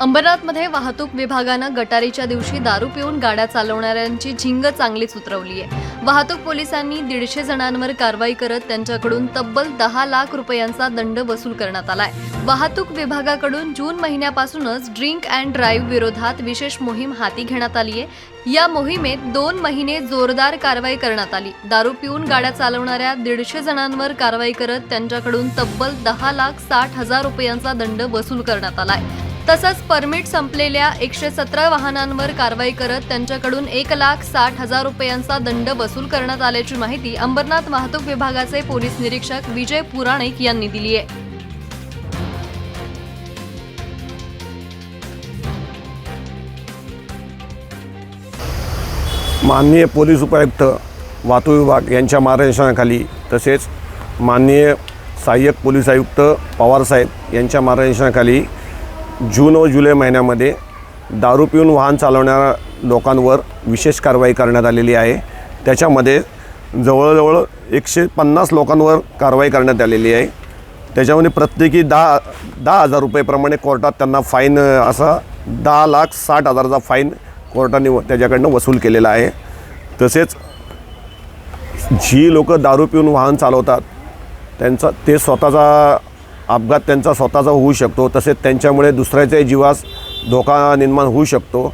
अंबरनाथमध्ये वाहतूक विभागानं गटारीच्या दिवशी दारू पिऊन गाड्या चालवणाऱ्यांची झिंग चांगलीच उतरवली आहे. वाहतूक पोलिसांनी दीडशे जणांवर कारवाई करत त्यांच्याकडून तब्बल दहा लाख रुपयांचा दंड वसूल करण्यात आलाय. वाहतूक विभागाकडून जून महिन्यापासूनच ड्रिंक अँड ड्राईव्ह विरोधात विशेष मोहीम हाती घेण्यात आली आहे. या मोहिमेत दोन महिने जोरदार कारवाई करण्यात आली. दारू पिऊन गाड्या चालवणाऱ्या दीडशे जणांवर कारवाई करत त्यांच्याकडून तब्बल दहा लाख साठ हजार रुपयांचा दंड वसूल करण्यात आलाय. तसंच परमिट संपलेल्या एकशे सतरा वाहनांवर कारवाई करत त्यांच्याकडून एक लाख साठ हजार रुपयांचा दंड वसूल करण्यात आल्याची माहिती अंबरनाथ वाहतूक विभागाचे पोलीस निरीक्षक विजय पुराणिक यांनी दिली आहे. माननीय पोलीस उपायुक्त वाहतूक विभाग यांच्या मार्गदर्शनाखाली तसेच माननीय सहाय्यक पोलीस आयुक्त पवारसाहेब यांच्या मार्गदर्शनाखाली जून व जुलै महिन्यामध्ये दारू पिऊन वाहन चालवणाऱ्या लोकांवर विशेष कारवाई करण्यात आलेली आहे. त्याच्यामध्ये जवळजवळ एकशे पन्नास लोकांवर कारवाई करण्यात आलेली आहे. त्याच्यामध्ये प्रत्येकी दहा दहा हजार रुपयेप्रमाणे कोर्टात त्यांना फाईन असा दहा लाख साठ हजाराचा फाईन कोर्टाने व- त्याच्याकडनं वसूल केलेला आहे. तसेच जी लोकं दारू पिऊन वाहन चालवतात त्यांचा ते स्वतःचा अपघात त्यांचा स्वतःचा होऊ शकतो तसेच त्यांच्यामुळे दुसऱ्याच्याही जीवास धोका निर्माण होऊ शकतो.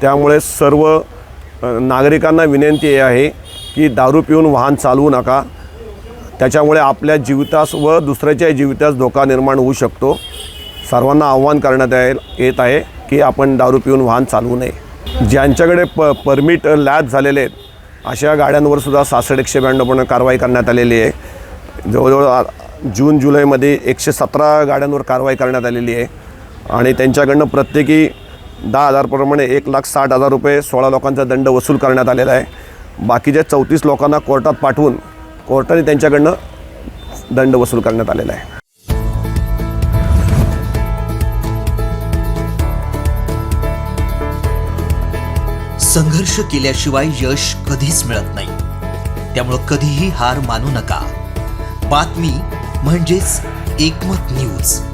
त्यामुळे सर्व नागरिकांना विनंती आहे की दारू पिऊन वाहन चालवू नका. त्याच्यामुळे आपल्या जीवितास व दुसऱ्याच्याही जीवितास धोका निर्माण होऊ शकतो. सर्वांना आव्हान करण्यात येत आहे की आपण दारू पिऊन वाहन चालवू नये. ज्यांच्याकडे प परमिट लॅब झालेले आहेत अशा गाड्यांवर सुद्धा सहासष्ट एकशे ब्याण्णवपणे कारवाई करण्यात आलेली आहे. जवळजवळ जून जुलैमध्ये एकशे सतरा गाड्यांवर कारवाई करण्यात आलेली आहे. आणि त्यांच्याकडनं प्रत्येकी दहा हजारप्रमाणे एक लाख साठ हजार रुपये सोळा लोकांचा दंड वसूल करण्यात आलेला आहे. बाकीच्या चौतीस लोकांना कोर्टात पाठवून कोर्टाने त्यांच्याकडनं दंड वसूल करण्यात आलेला आहे. संघर्ष केल्याशिवाय यश कधीच मिळत नाही. त्यामुळं कधीही हार मानू नका. बातमी म्हणजेच एकमत न्यूज.